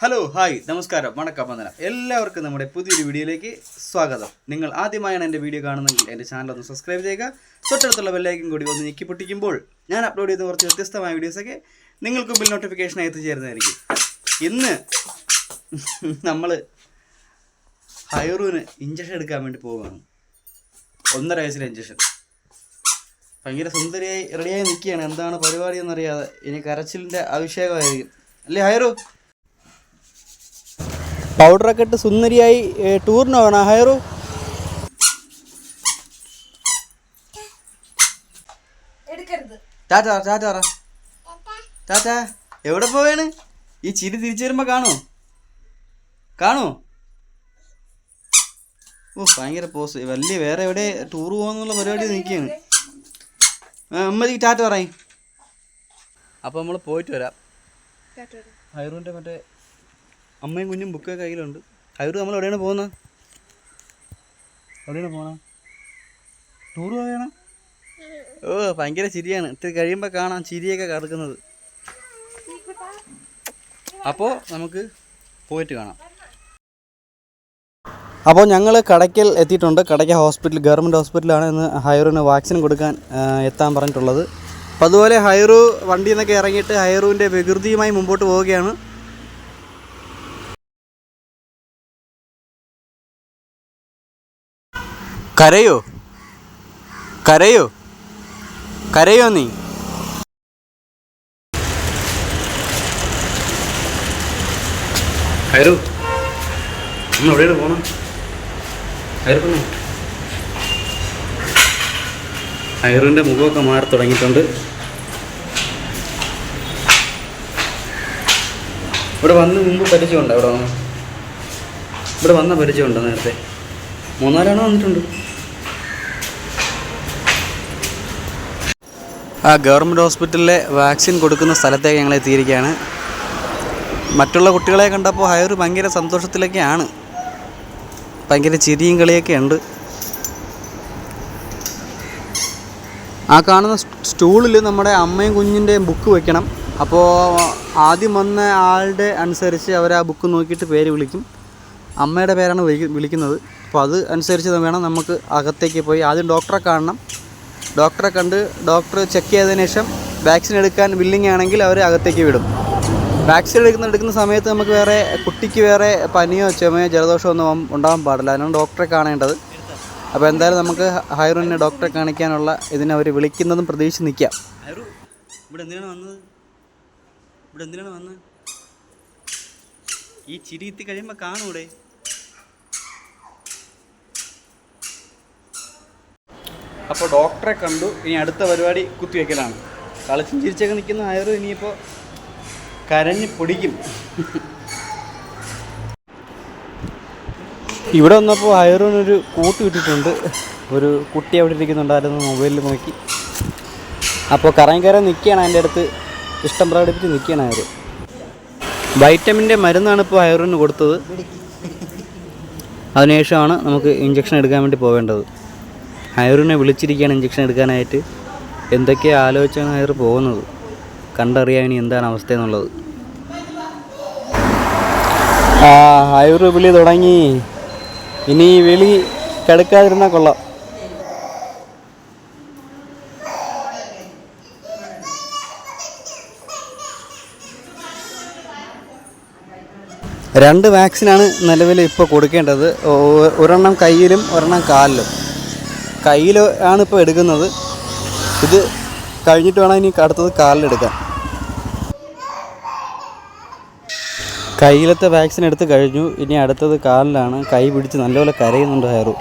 Hello hi നമസ്കാരം വണക്കം വന്ദനം. എല്ലാവർക്കും നമ്മുടെ പുതിയൊരു വീഡിയോയിലേക്ക് സ്വാഗതം. നിങ്ങൾ ആദ്യമായാണ് എന്റെ വീഡിയോ കാണുന്നതെങ്കിൽ എന്റെ ചാനൽ ഒന്ന് സബ്സ്ക്രൈബ് ചെയ്യുക. തൊട്ടടുത്തുള്ള ബെല്ലൈക്കും കൂടി ഒന്ന് ഞെക്കി പൊട്ടിക്കുമ്പോൾ ഞാൻ അപ്ലോഡ് ചെയ്യുന്ന കുറച്ച് വ്യത്യസ്തമായ വീഡിയോസൊക്കെ നിങ്ങൾക്ക് മുമ്പിൽ നോട്ടിഫിക്കേഷനായി എത്തിച്ചേരുന്നതായിരിക്കും. ഇന്ന് നമ്മൾ ഹൈറൂന് ഇഞ്ചക്ഷൻ എടുക്കാൻ വേണ്ടി പോവുകയാണ്. ഒന്നര വയസ്സിലെ ഇഞ്ചക്ഷൻ ഭയങ്കര സുന്ദരിയായി റെഡിയായി നിൽക്കുകയാണ്. എന്താണ് പരിപാടി എന്നറിയാതെ ഇനി കരച്ചിലിന്റെ അഭിഷേകമായിരിക്കും. അല്ലേ ഹൈറു? പൗഡറൊക്കെ ഇട്ട് സുന്ദരിയായി ടൂറിന് പോകണം. ഹൈറു. എടുക്കരുത്. ടാറ്റ ടാറ്റ പറ ടാറ്റ എവിടെ പോവാണ്? ഈ ചിരി തിരിച്ചു വരുമ്പോ കാണോ കാണോ ഓ ഭയങ്കര പോസ്. വലിയ വേറെ എവിടെ ടൂർ പോകുന്നുള്ള പരിപാടി നിൽക്കുകയാണ്. അമ്മയ്ക്ക് ടാറ്റ പറയും. അപ്പോൾ നമ്മൾ പോയിട്ട് വരാം. ഹൈറൂന്റെ മറ്റേ അമ്മയും കുഞ്ഞും ബുക്ക് കയ്യിലുണ്ട്. ഹൈറു നമ്മൾ എവിടെയാണ് പോകുന്നത് എവിടെയാണ് പോകണം ടൂർ പോവുകയാണ് ഓ ഭയങ്കര ചിരിയാണ്. ഇത്തിരി കഴിയുമ്പോൾ കാണാം ചിരിയൊക്കെ കറക്കുന്നത്. അപ്പോൾ നമുക്ക് പോയിട്ട് കാണാം. അപ്പോൾ ഞങ്ങൾ കടയ്ക്കൽ എത്തിയിട്ടുണ്ട്. കടയ്ക്കൽ ഹോസ്പിറ്റൽ ഗവൺമെന്റ് ഹോസ്പിറ്റലാണ് ഇന്ന് ഹൈറുവിന് വാക്സിൻ കൊടുക്കാൻ എത്താൻ പറഞ്ഞിട്ടുള്ളത്. അപ്പോൾ അതുപോലെ ഹൈറു വണ്ടിയിൽ നിന്നൊക്കെ ഇറങ്ങിയിട്ട് ഹൈറുവിന്റെ വികൃതിയുമായി മുമ്പോട്ട് പോവുകയാണ്. കരയോ? കരയോ? കരയോ നീ? ഹൈറുവിന്റെ മുഖമൊക്കെ മാറി തുടങ്ങിയിട്ടുണ്ട്. ഇവിടെ വന്ന് മുമ്പ് പരിചയമുണ്ടോ? ഇവിടെ വന്ന്. ഇവിടെ വന്ന പരിചയമുണ്ടോ നേരത്തെ? മൂന്നാലാണോ വന്നിട്ടുണ്ട്? ഗവൺമെന്റ് ഹോസ്പിറ്റലിലെ വാക്സിൻ കൊടുക്കുന്ന സ്ഥലത്തേക്ക് ഞങ്ങൾ എത്തിയിരിക്കുകയാണ്. മറ്റുള്ള കുട്ടികളെ കണ്ടപ്പോൾ ഹയർ ഭയങ്കര സന്തോഷത്തിലൊക്കെയാണ്. ഭയങ്കര ചിരിയും കളിയൊക്കെ ഉണ്ട്. ആ കാണുന്ന സ്റ്റൂളിൽ നമ്മുടെ അമ്മയും കുഞ്ഞിന്റെയും ബുക്ക് വെക്കണം. അപ്പോൾ ആദ്യം വന്ന ആളുടെ അനുസരിച്ച് അവർ ആ ബുക്ക് നോക്കിയിട്ട് പേര് വിളിക്കും. അമ്മയുടെ പേരാണ് വിളിക്കുന്നത്. അപ്പോൾ അത് അനുസരിച്ച് വേണം നമുക്ക് അകത്തേക്ക് പോയി. ആദ്യം ഡോക്ടറെ കാണണം. ഡോക്ടറെ കണ്ട് ഡോക്ടർ ചെക്ക് ചെയ്തതിന് ശേഷം വാക്സിൻ എടുക്കാൻ വില്ലിങ് ആണെങ്കിൽ അവർ അകത്തേക്ക് വിടും. വാക്സിൻ എടുക്കുന്ന എടുക്കുന്ന സമയത്ത് നമുക്ക് വേറെ കുട്ടിക്ക് വേറെ പനിയോ ചുമയോ ജലദോഷമോ ഒന്നും ഉണ്ടാകാൻ പാടില്ല. അതിനാണ് ഡോക്ടറെ കാണേണ്ടത്. അപ്പോൾ എന്തായാലും നമുക്ക് ഹൈറൂനെ ഡോക്ടറെ കാണിക്കാനുള്ള ഇതിനെ അവർ വിളിക്കുന്നതും പ്രതീക്ഷിച്ച് നിൽക്കാം ഇവിടെ എന്തിനാണ് വന്നത്? ഇവിടെ എന്തിനാണ് വന്നത്? ഈ ചിരി എത്തി കഴിയുമ്പോൾ കാണൂടെ അപ്പോൾ ഡോക്ടറെ കണ്ടു. ഇനി അടുത്ത പരിപാടി കുത്തിവെക്കലാണ്. കളിച്ചും ചിരിച്ചൊക്കെ നിൽക്കുന്ന ആയർ ഇനിയിപ്പോൾ കരഞ്ഞ് പൊടിക്കും. ഇവിടെ വന്നപ്പോൾ അയറിനൊരു കൂട്ട് കിട്ടിയിട്ടുണ്ട്. ഒരു കുട്ടി അവിടെ ഇരിക്കുന്നുണ്ടായിരുന്നു മൊബൈലിൽ നോക്കി. അപ്പോൾ കറങ്ങി കയറാൻ നിൽക്കുകയാണ് അതിന്റെ അടുത്ത്. ഇഷ്ടം പ്രകടിപ്പിച്ച് നിൽക്കുകയാണ് അയർ വൈറ്റമിന്റെ മരുന്നാണ് ഇപ്പോൾ അയറിന് കൊടുത്തത്. അതിനുശേഷമാണ് നമുക്ക് ഇഞ്ചക്ഷൻ എടുക്കാൻ വേണ്ടി പോവേണ്ടത്. ഹയറിനെ വിളിച്ചിരിക്കുകയാണ് ഇഞ്ചക്ഷൻ എടുക്കാനായിട്ട്. എന്തൊക്കെയാണ് ആലോചിച്ചാണ് ഹയർ പോകുന്നത്? കണ്ടറിയാൻ ഇനി എന്താണ് അവസ്ഥ എന്നുള്ളത്. ആ ഹയർ വിളി തുടങ്ങി. ഇനി വിളി കിടക്കാതിരുന്നാൽ കൊള്ളാം. രണ്ട് വാക്സിനാണ് നിലവിൽ ഇപ്പോൾ കൊടുക്കേണ്ടത്. ഒരെണ്ണം കയ്യിലും ഒരെണ്ണം കാലിലും. കയ്യിൽ ആണ് ഇപ്പോൾ എടുക്കുന്നത്. ഇത് കഴിഞ്ഞിട്ട് വേണം ഇനി അടുത്തത് കാലിലെടുക്കാൻ കയ്യിലത്തെ വാക്സിൻ എടുത്ത് കഴിഞ്ഞു. ഇനി അടുത്തത് കാലിലാണ്. കൈ പിടിച്ച് നല്ലപോലെ കരയുന്നുണ്ട് ഹയറു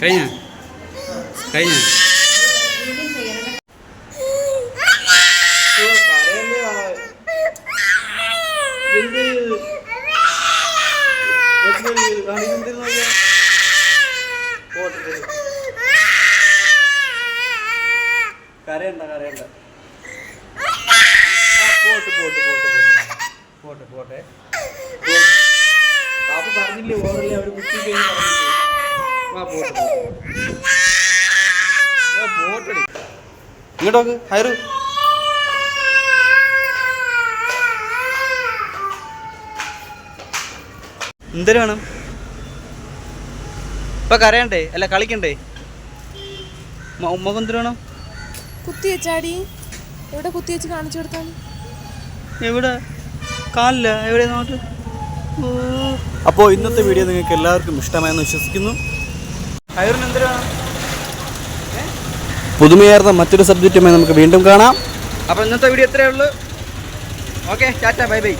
കഴിഞ്ഞ? കഴിഞ്ഞ? കരയണ്ട കരയണ്ട. ആ, പോട്ട് പോട്ട് പോട്ട് പോട്ട്. പോട്ടെ പാപ്പ പറഞ്ഞില്ലേ ഓറല്ലേ അവർ കുത്തി കഴിഞ്ഞ് പോട്ട് ഹൈറു. എന്തൊരു വേണം? ഇപ്പൊ കരയണ്ടേ? അല്ല കളിക്കണ്ടേ? ഉമ്മക്ക് മുഖം എന്തൊരു വേണം? കുത്തി വെച്ചാടി? എവിടെ കുത്തി വെച്ച് കാണിച്ചു കൊടുത്താണ് എവിടെ? കാലില്ല എവിടെ നോട്ട് അപ്പോൾ ഇന്നത്തെ വീഡിയോ നിങ്ങൾക്ക് എല്ലാവർക്കും ഇഷ്ടമായെന്ന് വിശ്വസിക്കുന്നു. പുതുമയായിരുന്ന പുതുമയാർന്ന മറ്റൊരു സബ്ജക്റ്റുമായി നമുക്ക് വീണ്ടും കാണാം. അപ്പോൾ ഇന്നത്തെ വീഡിയോ ഇത്രയേ ഉള്ളൂ. Okay tata bye bye.